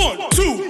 One, two,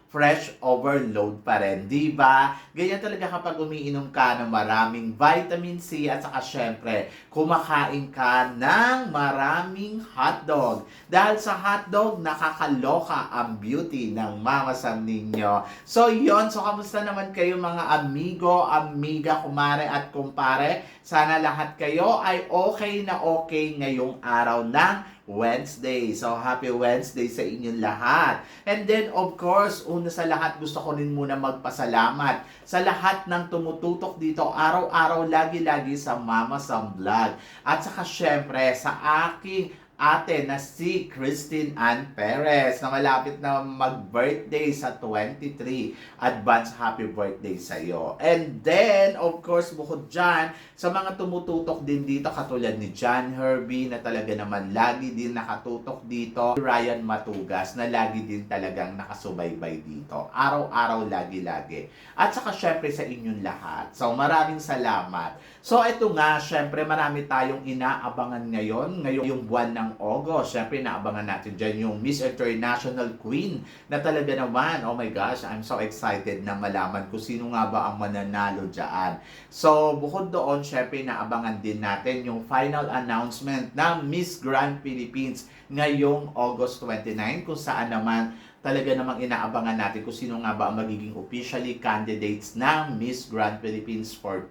fresh overload pa rin, di ba? Ganyan talaga kapag umiinom ka ng maraming vitamin C at saka syempre, kumakain ka ng maraming hotdog. Dahil sa hotdog, nakakaloka ang beauty ng mama Sam ninyo. So yon so kamusta naman kayo mga amigo, amiga, kumare at kumpare? Sana lahat kayo ay okay na okay ngayong araw ng Wednesday. So, happy Wednesday sa inyong lahat. And then, of course, una sa lahat, gusto ko rin muna magpasalamat sa lahat ng tumututok dito araw-araw, lagi-lagi sa Mama Sam Vlog. At saka, syempre, sa aking ate na si Christine Ann Perez na malapit na mag-birthday sa 23. Advance happy birthday sa iyo. And then, of course, bukod dyan, sa mga tumututok din dito, katulad ni John Herbie na talaga naman lagi din nakatutok dito. Ryan Matugas na lagi din talagang nakasubaybay dito. Araw-araw, lagi-lagi. At saka syempre sa inyong lahat. So, maraming salamat. So, ito nga, syempre marami tayong inaabangan ngayon. Ngayon yung buwan ng August. Syempre, inaabangan natin dyan yung Miss International Queen na talaga naman, oh my gosh, I'm so excited na malaman kung sino nga ba ang mananalo dyan. So, bukod doon, syempre, inaabangan din natin yung final announcement ng Miss Grand Philippines ngayong August 29 kung saan naman talaga namang inaabangan natin kung sino nga ba ang magiging officially candidates ng Miss Grand Philippines for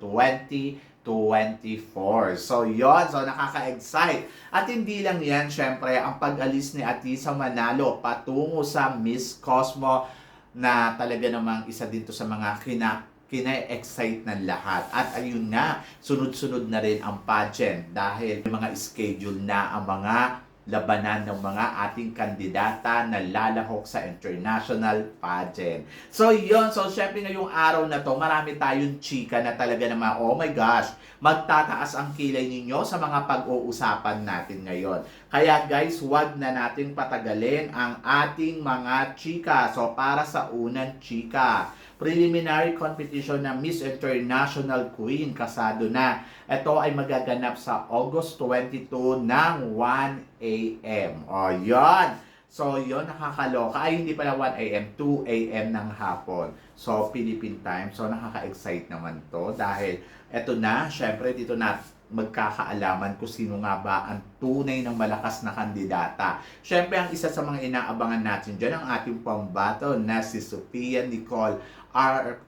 2024. So, yon So, nakaka-excite. At hindi lang yan, syempre, ang pag-alis ni Atisa Manalo patungo sa Miss Cosmo na talaga namang isa dito sa mga kina kina-excite ng lahat. At ayun nga, sunod-sunod na rin ang pageant dahil mga schedule na ang mga labanan ng mga ating kandidata na lalahok sa international pageant. So, yun. So, syempre ngayong araw na to, marami tayong chika na talaga naman, oh my gosh, magtataas ang kilay ninyo sa mga pag-uusapan natin ngayon. Kaya guys, wag na natin patagalin ang ating mga chika. So, para sa unang chika, preliminary competition ng Miss International Queen kasado na. Ito ay magaganap sa August 22 ng 1 a.m. O, yon. So, yon nakakaloka. Ay, hindi pala 1 a.m. 2 a.m. ng hapon. So, Philippine time. So, nakaka-excite naman to dahil eto na, syempre dito na magkakaalaman kung sino nga ba ang tunay ng malakas na kandidata. Siyempre, ang isa sa mga inaabangan natin dyan, ang ating pambato na si Sophia Nicole Ar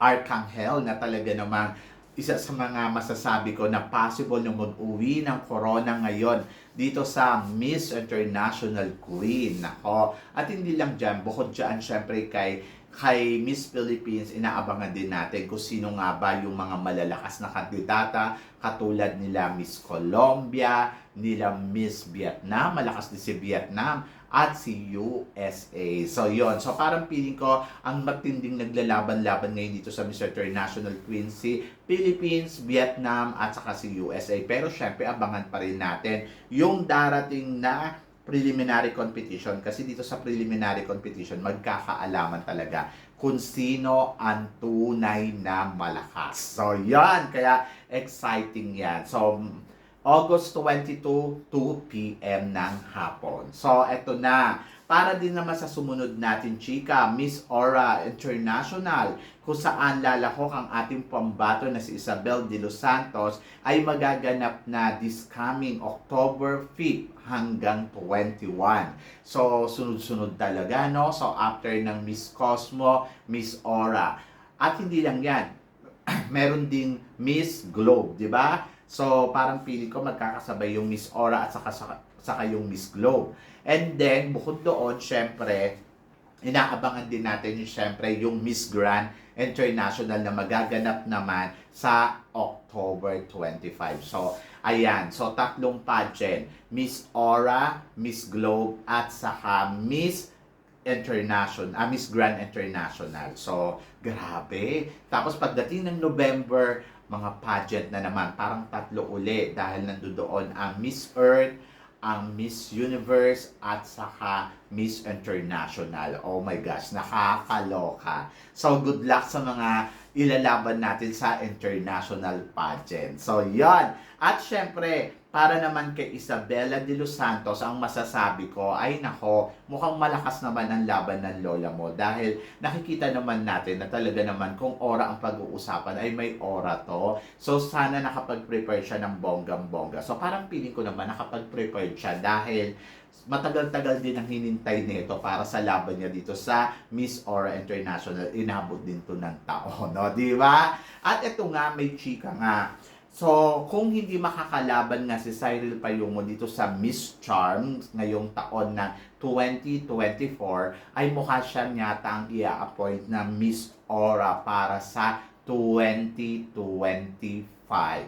Arcangel na talaga namang isa sa mga masasabi ko na possible na mag-uwi ng corona ngayon dito sa Miss International Queen. Nako. At hindi lang dyan, bukod dyan syempre kay kay Miss Philippines, inaabangan din natin kung sino nga ba yung mga malalakas na kandidata katulad nila Miss Colombia, nila Miss Vietnam, malakas din si Vietnam, at si USA. So, yon So, parang feeling ko, ang matinding naglalaban-laban ngayon dito sa Miss International Queen si Philippines, Vietnam, at saka si USA. Pero, syempre, abangan pa rin natin yung darating na preliminary competition kasi dito sa preliminary competition magkakaalaman talaga kung sino ang tunay na malakas. So, yan. Kaya, exciting yan. So, August 22, 2 p.m. ng hapon. So, eto na. Para din naman sa sumunod natin, chika, Miss Aura International, kung saan lalahok ang ating pambato na si Isabel de Los Santos, ay magaganap na this coming October 5 hanggang 21. So, sunod-sunod talaga, no? So, after ng Miss Cosmo, Miss Aura. At hindi lang yan, meron ding Miss Globe, di ba? So, parang pili ko magkakasabay yung Miss Aura at saka, saka, saka yung Miss Globe. And then, bukod doon, syempre, inaabangan din natin yung syempre yung Miss Grand International na magaganap naman sa October 25. So, ayan. So, tatlong pageant. Miss Aura, Miss Globe, at saka Miss International, ah, Miss Grand International. So, grabe. Tapos pagdating ng November, mga pageant na naman, parang tatlo uli dahil nandoon ang Miss Earth, ang Miss Universe at saka Miss International. Oh my gosh, nakakaloka. So good luck sa mga ilalaban natin sa international pageant. So yon. At syempre, para naman kay Isabella de Los Santos, ang masasabi ko ay nako, mukhang malakas naman ang laban ng lola mo dahil nakikita naman natin na talaga naman kung ora ang pag-uusapan ay may ora to. So sana nakapag-prepare siya ng bonggang-bongga. So parang feeling ko naman nakapag-prepare siya dahil matagal-tagal din ang hinintay nito para sa laban niya dito sa Miss Aura International. Inabot din to ng taon, no? Di ba? At ito nga, may chika nga. So, kung hindi makakalaban nga si Cyril Payungo dito sa Miss Charm ngayong taon na 2024, ay mukha siya yata ang i-appoint na Miss Aura para sa 2025.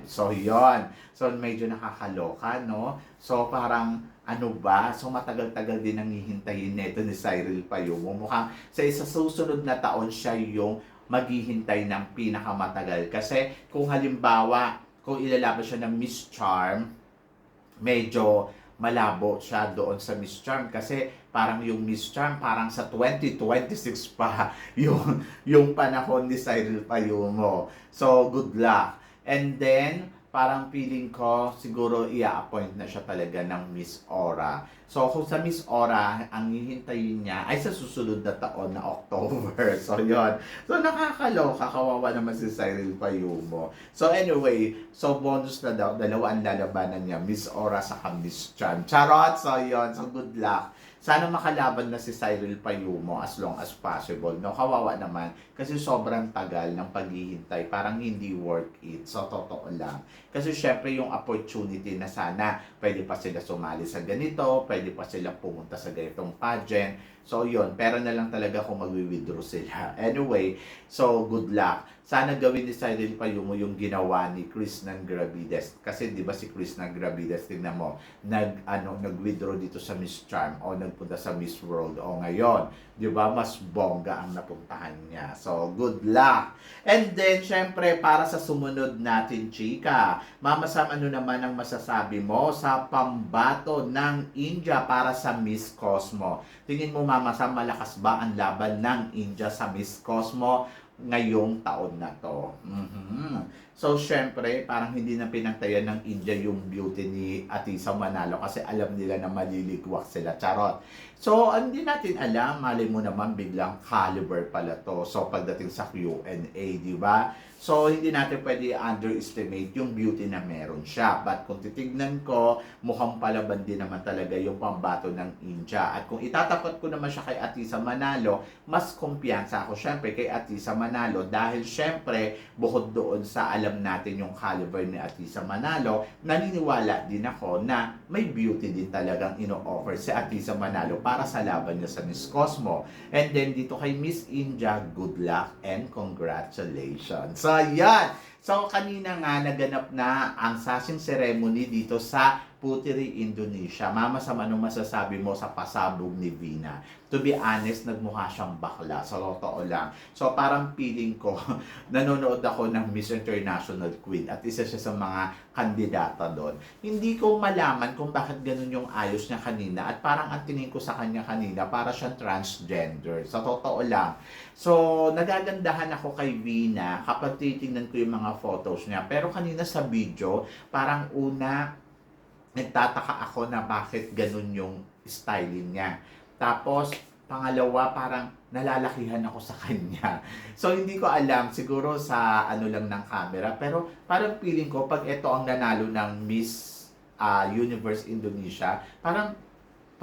So, yon So, medyo nakakaloka, no? So, parang ano ba? So, matagal-tagal din ang hihintayin nito ni Cyril Payungo. Mukhang sa isa susunod na taon siya yung maghihintay ng pinakamatagal. Kasi kung halimbawa, kung ilalaban siya ng Miss Charm, medyo malabo siya doon sa Miss Charm kasi parang yung Miss Charm parang sa 2026 pa yung yung panahon ni Cyril Payumo. So good luck. And then parang feeling ko siguro i-appoint na siya talaga ng Miss Aura. So kung sa Miss Aura, ang hihintayin niya ay sa susunod na taon na October. So yon. So nakakaloka, kawawa naman si Cyril Payumo. So anyway, so bonus na daw, dalawa ang lalabanan niya, Miss Aura sa Miss Chan. Charot! So yon. So good luck. Sana makalaban na si Cyril Payumo as long as possible. No, kawawa naman kasi sobrang tagal ng paghihintay, parang hindi worth it. So totoo lang. Kasi syempre yung opportunity na sana pwede pa sila sumali sa ganito, pwede pa sila pumunta sa ganitong pageant. So yun, pera na lang talaga kung magwi-withdraw sila. Anyway, so good luck. Sana gawin ni Cyril Payumo yung ginawa ni Chris ng Gravides. Kasi di ba si Chris ng Gravides, tingnan mo, nag, ano, nag-withdraw dito sa Miss Charm o nagpunta sa Miss World o ngayon. Di ba, mas bongga ang napuntahan niya. So, good luck. And then, syempre, para sa sumunod natin, chika, Mama Sam, ano naman ang masasabi mo sa pambato ng India para sa Miss Cosmo? Tingin mo, Mama Sam, malakas ba ang laban ng India sa Miss Cosmo ngayong taon na to? Mhm. So, syempre, parang hindi na pinantayan ng India yung beauty ni Atisa Manalo kasi alam nila na maliligwak sila. Charot. So, hindi natin alam. Mali mo naman biglang caliber pala to. So, pagdating sa Q&A, di ba? So, hindi natin pwede underestimate yung beauty na meron siya. But kung titignan ko, mukhang palaban din naman talaga yung pambato ng India. At kung itatapat ko naman siya kay Atisa Manalo, mas kumpiyansa ako syempre kay Atisa Manalo dahil syempre, bukod doon sa alam natin yung caliber ni Atisa Manalo, naniniwala din ako na may beauty din talagang ino-offer si Atisa Manalo para sa laban niya sa Miss Cosmo. And then dito kay Miss India, good luck and congratulations. So, yan. So, kanina nga naganap na ang sashing ceremony dito sa Puteri, Indonesia. Mama, sa ano masasabi mo sa pasabog ni Vina? To be honest, nagmukha siyang bakla. Sa totoo lang. So, parang feeling ko, nanonood ako ng Miss International Queen at isa siya sa mga kandidata doon. Hindi ko malaman kung bakit ganun yung ayos niya kanina at parang ang tingin ko sa kanya kanina, para siyang transgender. Sa totoo lang. So, nagagandahan ako kay Vina kapag titingnan ko yung mga photos niya. Pero kanina sa video, parang una, nagtataka ako na bakit ganun yung styling niya. Tapos, pangalawa, parang nalalakihan ako sa kanya. So, hindi ko alam, siguro sa ano lang ng camera, pero parang feeling ko, pag ito ang nanalo ng Miss ah, Universe Indonesia, parang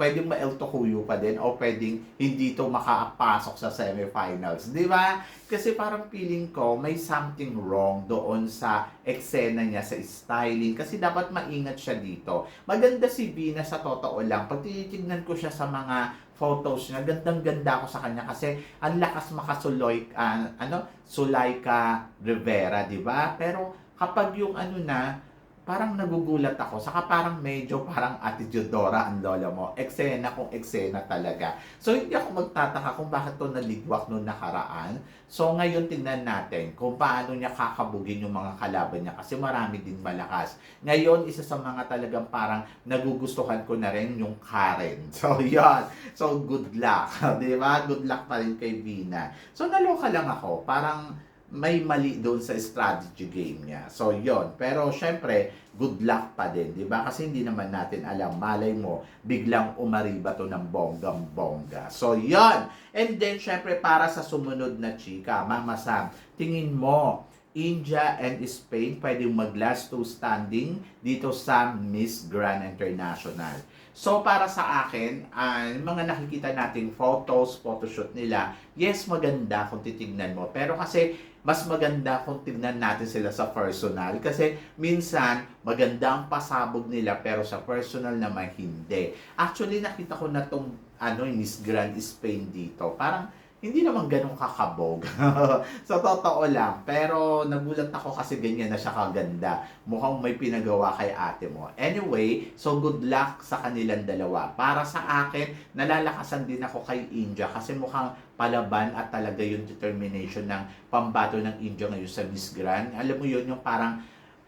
pwedeng ma-El Tocuyo pa din o pwedeng hindi to makapasok sa semifinals. Di ba? Kasi parang feeling ko may something wrong doon sa eksena niya, sa styling. Kasi dapat maingat siya dito. Maganda si Vina sa totoo lang. Pag tinitignan ko siya sa mga photos niya, gandang-ganda ako sa kanya kasi ang lakas makasuloy, ah, ano, Sulaika Rivera, di ba? Pero kapag yung ano na, parang nagugulat ako. Saka parang medyo parang attitudora ang lola mo. Eksena kung eksena talaga. So hindi ako magtataka kung bakit to naligwak noong nakaraan. So ngayon tingnan natin kung paano niya kakabugin yung mga kalaban niya kasi marami din malakas. Ngayon, isa sa mga talagang parang nagugustuhan ko na rin yung Karen. So yon So good luck. Di ba? Good luck pa rin kay Vina. So naloka lang ako. Parang may mali doon sa strategy game niya. So, yon Pero, syempre, good luck pa din, di ba? Kasi hindi naman natin alam, malay mo, biglang umariba to ng bonggang-bongga. So, yon And then, syempre, para sa sumunod na chika, Mama Sam, tingin mo, India and Spain pwedeng mag-last two standing dito sa Miss Grand International. So para sa akin, yung mga nakikita nating photos, photoshoot nila, yes, maganda kung titignan mo. Pero kasi mas maganda kung tignan natin sila sa personal kasi minsan maganda ang pasabog nila pero sa personal naman hindi. Actually nakita ko na tong ano Miss Grand Spain dito. Parang hindi naman ganun kakabog. sa totoo lang. Pero nagulat ako kasi ganyan na siya kaganda. Mukhang may pinagawa kay ate mo. Anyway, so good luck sa kanilang dalawa. Para sa akin, nalalakasan din ako kay India kasi mukhang palaban at talaga yung determination ng pambato ng India ngayon sa Miss Grand. Alam mo yun, yung parang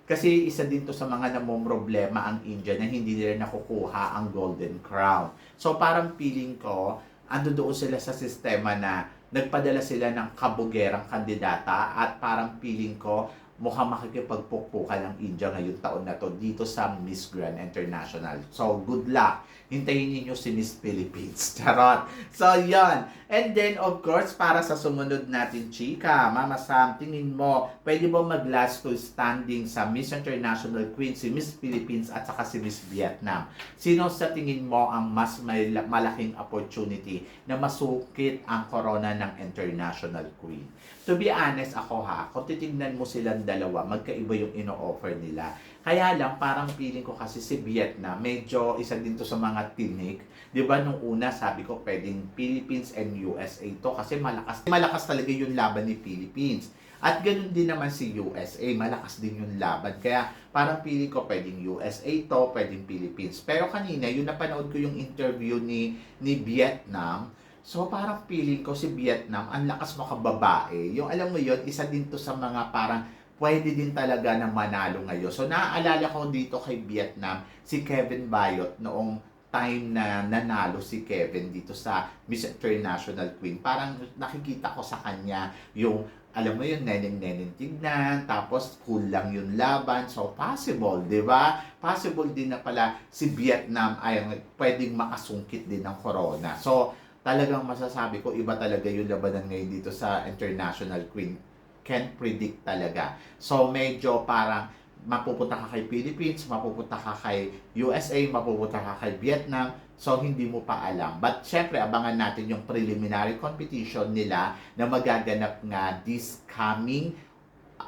kasi isa din to sa mga namomroblema ang India na hindi nila nakukuha ang Golden Crown. So parang feeling ko, ando doon sila sa sistema na nagpadala sila ng kabugerang kandidata at parang feeling ko mukhang makikipagpukpukan ang India ngayong taon na to dito sa Miss Grand International. So, good luck. Hintayin niyo si Miss Philippines. Charot. So, yon. And then, of course, para sa sumunod natin, chika, Mama Sam, tingin mo, pwede ba mag-last to standing sa Miss International Queen, si Miss Philippines at saka si Miss Vietnam? Sino sa tingin mo ang mas malaking opportunity na masukit ang corona ng International Queen? To be honest ako ha, kung titignan mo silang dalawa, magkaiba yung ino-offer nila. Kaya lang, parang feeling ko kasi si Vietnam, medyo isa din to sa mga tinik. Di ba nung una, sabi ko, pwedeng Philippines and USA to kasi malakas, malakas talaga yung laban ni Philippines. At ganun din naman si USA, malakas din yung laban. Kaya parang pili ko pwedeng USA to, pwedeng Philippines. Pero kanina, yung napanood ko yung interview ni, ni Vietnam, So parang feeling ko si Vietnam, ang lakas makababae. Yung alam mo yon isa din to sa mga parang pwede din talaga na manalo ngayon. So naaalala ko dito kay Vietnam, si Kevin Bayot noong time na nanalo si Kevin dito sa Miss International Queen. Parang nakikita ko sa kanya yung alam mo yun, neneng-neneng tignan, tapos cool lang yung laban. So, possible, di ba? Possible din na pala si Vietnam ay pwedeng makasungkit din ng corona. So, talagang masasabi ko, iba talaga yung labanan ngayon dito sa International Queen. Can't predict talaga. So, medyo parang mapupunta ka kay Philippines, mapupunta ka kay USA, mapupunta ka kay Vietnam. So, hindi mo pa alam. But, syempre, abangan natin yung preliminary competition nila na magaganap nga this coming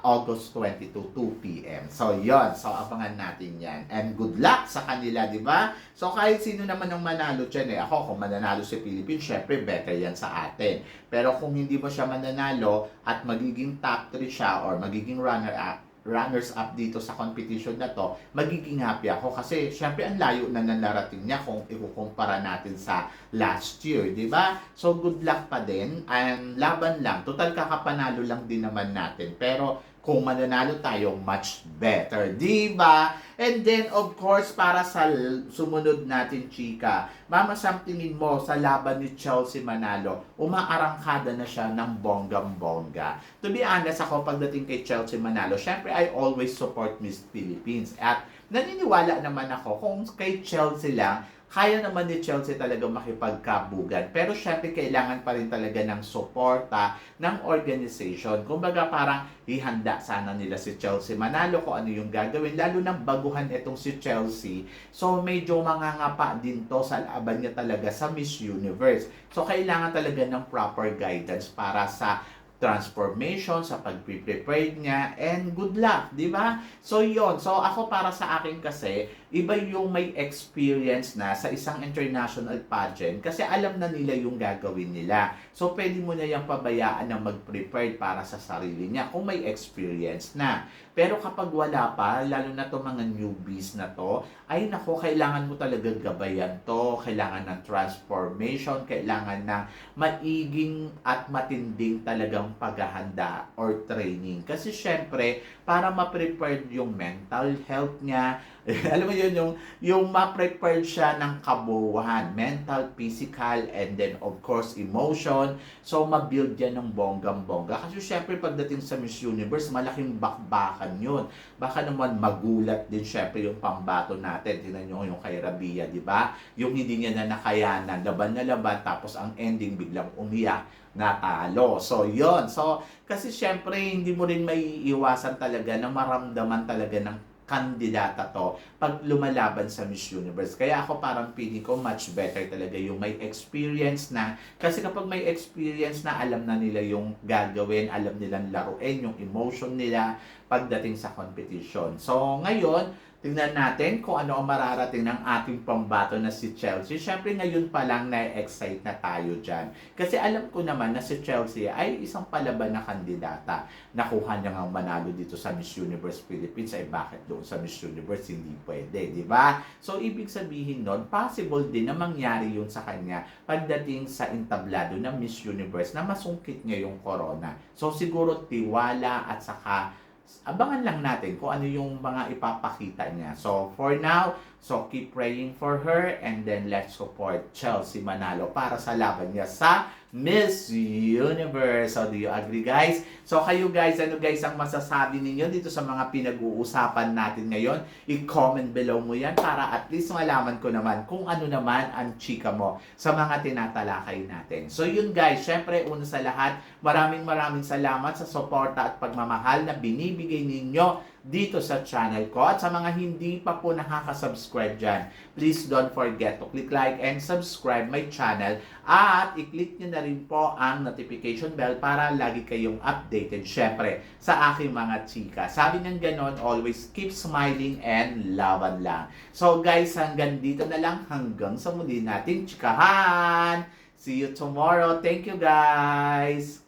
August 22, 2 p.m. So, yon So, abangan natin yan. And good luck sa kanila, di ba? So, kahit sino naman ang manalo dyan eh. Ako, kung mananalo si Philippines, syempre, better yan sa atin. Pero kung hindi mo siya mananalo at magiging top 3 siya or magiging runner-up, runners up dito sa competition na to, magiging happy ako kasi syempre ang layo na nanarating niya kung ikukumpara natin sa last year, di ba? So good luck pa din and laban lang. Total kakapanalo lang din naman natin. Pero kung mananalo tayo, much better. Di ba? And then, of course, para sa sumunod natin, chika, Mama Sam, tingin mo sa laban ni Chelsea Manalo, umaarangkada na siya ng bonggam-bongga. To be honest, ako pagdating kay Chelsea Manalo, syempre, I always support Miss Philippines. At naniniwala naman ako kung kay Chelsea lang, kaya naman ni Chelsea talaga makipagkabugan. Pero syempre kailangan pa rin talaga ng suporta ng organization. Kumbaga parang ihanda sana nila si Chelsea manalo ko ano yung gagawin. Lalo nang baguhan itong si Chelsea. So medyo mangangapa din to sa laban niya talaga sa Miss Universe. So kailangan talaga ng proper guidance para sa transformation, sa pag-prepare niya, and good luck, di ba? So, yon So, ako para sa akin kasi, iba yung may experience na sa isang international pageant kasi alam na nila yung gagawin nila. So, pwede mo na yung pabayaan na mag-prepare para sa sarili niya kung may experience na. Pero kapag wala pa, lalo na to mga newbies na to, ay nako, kailangan mo talaga gabayan to, kailangan ng transformation, kailangan ng maiging at matinding talagang paghahanda or training. Kasi syempre, para ma-prepared yung mental health niya, alam mo yun, yung, yung ma-prepared siya ng kabuuan, mental, physical, and then of course, emotion. So, ma-build yan ng bonggang-bongga. Kasi syempre, pagdating sa Miss Universe, malaking bakbakan yun. Baka naman magulat din syempre yung pambato natin. Tingnan nyo yung kay Rabia, di ba? Yung hindi niya na nakayanan, laban na laban, tapos ang ending biglang umiyak, natalo. So, yon So, kasi syempre, hindi mo rin may iwasan talaga na maramdaman talaga ng kandidata to pag lumalaban sa Miss Universe. Kaya ako parang pili ko much better talaga yung may experience na kasi kapag may experience na alam na nila yung gagawin, alam nilang laruin yung emotion nila pagdating sa competition. So ngayon, tingnan natin kung ano ang mararating ng ating pambato na si Chelsea. Siyempre ngayon pa lang na-excite na tayo dyan. Kasi alam ko naman na si Chelsea ay isang palaban na kandidata. Nakuha niya nga manalo dito sa Miss Universe Philippines ay bakit doon sa Miss Universe hindi pwede, di ba? So ibig sabihin nun, possible din na mangyari yun sa kanya pagdating sa entablado ng Miss Universe na masungkit niya yung corona. So siguro tiwala at saka abangan lang natin kung ano yung mga ipapakita niya. So, for now, so keep praying for her and then let's support Chelsea Manalo para sa laban niya sa Miss Universe. So, do you agree guys? So, kayo guys, ano guys ang masasabi ninyo dito sa mga pinag-uusapan natin ngayon? I-comment below mo yan para at least malaman ko naman kung ano naman ang chika mo sa mga tinatalakay natin. So, yun guys, syempre, una sa lahat, maraming maraming salamat sa suporta at pagmamahal na binibigay ninyo dito sa channel ko. At sa mga hindi pa po nakakasubscribe dyan, please don't forget to click like and subscribe my channel. At i-click nyo na rin po ang notification bell para lagi kayong updated, syempre, sa aking mga chika. Sabi ng ganon, always keep smiling and laban lang. So guys, hanggang dito na lang. Hanggang sa muli natin chikahan. See you tomorrow. Thank you guys.